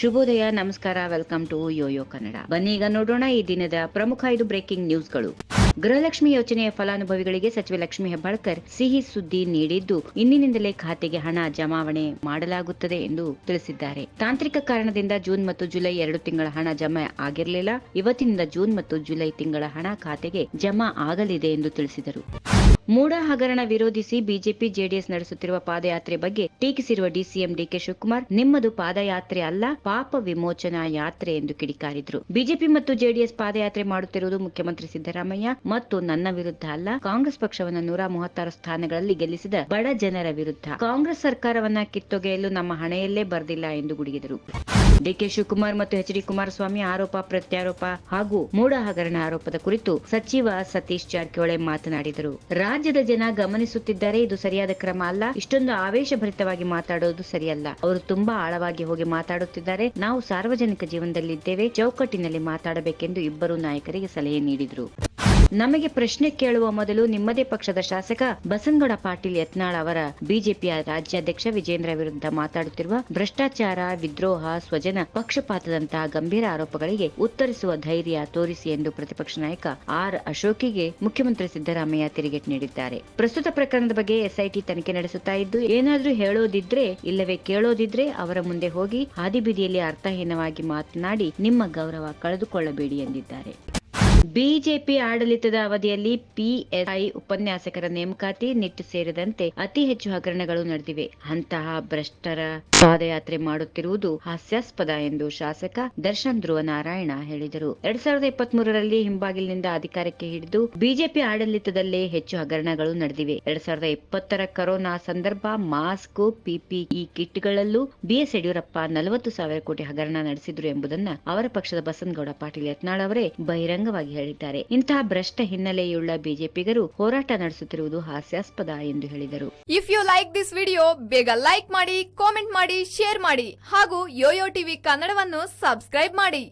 ಶುಭೋದಯ, ನಮಸ್ಕಾರ, welcome to Yoyo Kannada. ಬನ್ನಿ ಈಗ ನೋಡೋಣ ಈ ದಿನದ ಪ್ರಮುಖ ಐದು ಬ್ರೇಕಿಂಗ್ ನ್ಯೂಸ್ಗಳು. ಗೃಹಲಕ್ಷ್ಮಿ ಯೋಜನೆಯ ಫಲಾನುಭವಿಗಳಿಗೆ ಸಚಿವೆ ಲಕ್ಷ್ಮಿ ಹೆಬ್ಬಾಳ್ಕರ್ ಸಿಹಿ ಸುದ್ದಿ ನೀಡಿದ್ದು ಇಂದಿನಿಂದಲೇ ಖಾತೆಗೆ ಹಣ ಜಮಾವಣೆ ಮಾಡಲಾಗುತ್ತದೆ ಎಂದು ತಿಳಿಸಿದ್ದಾರೆ. ತಾಂತ್ರಿಕ ಕಾರಣದಿಂದ ಜೂನ್ ಮತ್ತು ಜುಲೈ ಎರಡು ತಿಂಗಳ ಹಣ ಜಮಾ ಆಗಿರಲಿಲ್ಲ. ಇವತ್ತಿನಿಂದ ಜೂನ್ ಮತ್ತು ಜುಲೈ ತಿಂಗಳ ಹಣ ಖಾತೆಗೆ ಜಮಾ ಆಗಲಿದೆ ಎಂದು ತಿಳಿಸಿದರು. ಮೂಡ ಹಗರಣ ವಿರೋಧಿಸಿ ಬಿಜೆಪಿ ಜೆಡಿಎಸ್ ನಡೆಸುತ್ತಿರುವ ಪಾದಯಾತ್ರೆ ಬಗ್ಗೆ ಟೀಕಿಸಿರುವ ಡಿಸಿಎಂ ಡಿಕೆ ಶಿವಕುಮಾರ್, ನಿಮ್ಮದು ಪಾದಯಾತ್ರೆ ಅಲ್ಲ, ಪಾಪ ವಿಮೋಚನಾ ಯಾತ್ರೆ ಎಂದು ಕಿಡಿಕಾರಿದ್ರು. ಬಿಜೆಪಿ ಮತ್ತು ಜೆಡಿಎಸ್ ಪಾದಯಾತ್ರೆ ಮಾಡುತ್ತಿರುವುದು ಮುಖ್ಯಮಂತ್ರಿ ಸಿದ್ದರಾಮಯ್ಯ ಮತ್ತು ನನ್ನ ವಿರುದ್ಧ ಅಲ್ಲ, ಕಾಂಗ್ರೆಸ್ ಪಕ್ಷವನ್ನು ನೂರ ಮೂವತ್ತಾರು ಸ್ಥಾನಗಳಲ್ಲಿ ಗೆಲ್ಲಿಸಿದ ಬಡ ಜನರ ವಿರುದ್ಧ. ಕಾಂಗ್ರೆಸ್ ಸರ್ಕಾರವನ್ನ ಕಿತ್ತೊಗೆಯಲು ನಮ್ಮ ಹಣೆಯಲ್ಲೇ ಬರೆದಿಲ್ಲ ಎಂದು ಗುಡುಗಿದರು. ಡಿಕೆ ಶಿವಕುಮಾರ್ ಮತ್ತು ಎಚ್ ಡಿ ಕುಮಾರಸ್ವಾಮಿ ಆರೋಪ, ಪ್ರತ್ಯಾರೋಪ ಹಾಗೂ ಮೂಡ ಹಗರಣ ಆರೋಪದ ಕುರಿತು ಸಚಿವ ಸತೀಶ್ ಜಾರಕಿಹೊಳಿ ಮಾತನಾಡಿದರು. ರಾಜ್ಯದ ಜನ ಗಮನಿಸುತ್ತಿದ್ದಾರೆ, ಇದು ಸರಿಯಾದ ಕ್ರಮ ಅಲ್ಲ. ಇಷ್ಟೊಂದು ಆವೇಶಭರಿತವಾಗಿ ಮಾತಾಡೋದು ಸರಿಯಲ್ಲ. ಅವರು ತುಂಬಾ ಆಳವಾಗಿ ಹೋಗಿ ಮಾತಾಡುತ್ತಿದ್ದಾರೆ. ನಾವು ಸಾರ್ವಜನಿಕ ಜೀವನದಲ್ಲಿದ್ದೇವೆ. ಚೌಕಟ್ಟಿನಲ್ಲಿ ಮಾತಾಡಬೇಕೆಂದು ಇಬ್ಬರು ನಾಯಕರಿಗೆ ಸಲಹೆ ನೀಡಿದರು. ನಮಗೆ ಪ್ರಶ್ನೆ ಕೇಳುವ ಮೊದಲು ನಿಮ್ಮದೇ ಪಕ್ಷದ ಶಾಸಕ ಬಸನಗೌಡ ಪಾಟೀಲ್ ಯತ್ನಾಳ್ ಅವರ ಬಿಜೆಪಿಯ ರಾಜ್ಯಾಧ್ಯಕ್ಷ ವಿಜೇಂದ್ರ ವಿರುದ್ಧ ಮಾತಾಡುತ್ತಿರುವ ಭ್ರಷ್ಟಾಚಾರ, ವಿದ್ರೋಹ, ಸ್ವಜನ ಪಕ್ಷಪಾತದಂತಹ ಗಂಭೀರ ಆರೋಪಗಳಿಗೆ ಉತ್ತರಿಸುವ ಧೈರ್ಯ ತೋರಿಸಿ ಎಂದು ಪ್ರತಿಪಕ್ಷ ನಾಯಕ ಆರ್ ಅಶೋಕಿಗೆ ಮುಖ್ಯಮಂತ್ರಿ ಸಿದ್ದರಾಮಯ್ಯ ತಿರುಗೇಟ್ ನೀಡಿದ್ದಾರೆ. ಪ್ರಸ್ತುತ ಪ್ರಕರಣದ ಬಗ್ಗೆ ಎಸ್ಐಟಿ ತನಿಖೆ ನಡೆಸುತ್ತಾ ಇದ್ದು, ಏನಾದರೂ ಹೇಳೋದಿದ್ರೆ ಇಲ್ಲವೇ ಕೇಳೋದಿದ್ರೆ ಅವರ ಮುಂದೆ ಹೋಗಿ ಹಾದಿಬೀದಿಯಲ್ಲಿ ಅರ್ಥಹೀನವಾಗಿ ಮಾತನಾಡಿ ನಿಮ್ಮ ಗೌರವ ಕಳೆದುಕೊಳ್ಳಬೇಡಿ ಎಂದಿದ್ದಾರೆ. ಬಿಜೆಪಿ ಆಡಳಿತದ ಅವಧಿಯಲ್ಲಿ ಪಿಎಸ್ಐ ಉಪನ್ಯಾಸಕರ ನೇಮಕಾತಿ ನಿಟ್ಟು ಸೇರಿದಂತೆ ಅತಿ ಹೆಚ್ಚು ಹಗರಣಗಳು ನಡೆದಿವೆ. ಅಂತಹ ಭ್ರಷ್ಟರ ಪಾದಯಾತ್ರೆ ಮಾಡುತ್ತಿರುವುದು ಹಾಸ್ಯಾಸ್ಪದ ಎಂದು ಶಾಸಕ ದರ್ಶನ್ ಧ್ರುವ ನಾರಾಯಣ ಹೇಳಿದರು. ಎರಡ್ ಸಾವಿರದ ಇಪ್ಪತ್ತ್ ಹಿಂಬಾಗಿಲಿನಿಂದ ಅಧಿಕಾರಕ್ಕೆ ಹಿಡಿದು ಬಿಜೆಪಿ ಆಡಳಿತದಲ್ಲೇ ಹೆಚ್ಚು ಹಗರಣಗಳು ನಡೆದಿವೆ. ಎರಡ್ ಸಾವಿರದ ಇಪ್ಪತ್ತರ ಕೊರೋನಾ ಸಂದರ್ಭ, ಮಾಸ್ಕ್, ಪಿಪಿಇ ಕಿಟ್ಗಳಲ್ಲೂ ಬಿಎಸ್ ಯಡಿಯೂರಪ್ಪ ನಲವತ್ತು ಸಾವಿರ ಕೋಟಿ ಹಗರಣ ನಡೆಸಿದ್ರು ಎಂಬುದನ್ನ ಅವರ ಪಕ್ಷದ ಬಸನಗೌಡ ಪಾಟೀಲ್ ಯತ್ನಾಳ್ ಅವರೇ ಬಹಿರಂಗವಾಗಿ ಹೇಳಿದ್ದಾರೆ. ಇಂತಹ ಭ್ರಷ್ಟ ಹಿನ್ನೆಲೆಯುಳ್ಳ ಬಿಜೆಪಿಗರು ಹೋರಾಟ ನಡೆಸುತ್ತಿರುವುದು ಹಾಸ್ಯಾಸ್ಪದ ಎಂದು ಹೇಳಿದರು. If you like this video ಬೇಗ ಲೈಕ್ ಮಾಡಿ ಕಾಮೆಂಟ್ ಮಾಡಿ ಶೇರ್ ಮಾಡಿ ಹಾಗೂ ಯೋಯೋ ಟಿವಿ ಕನ್ನಡವನ್ನು ಸಬ್ಸ್ಕ್ರೈಬ್ ಮಾಡಿ.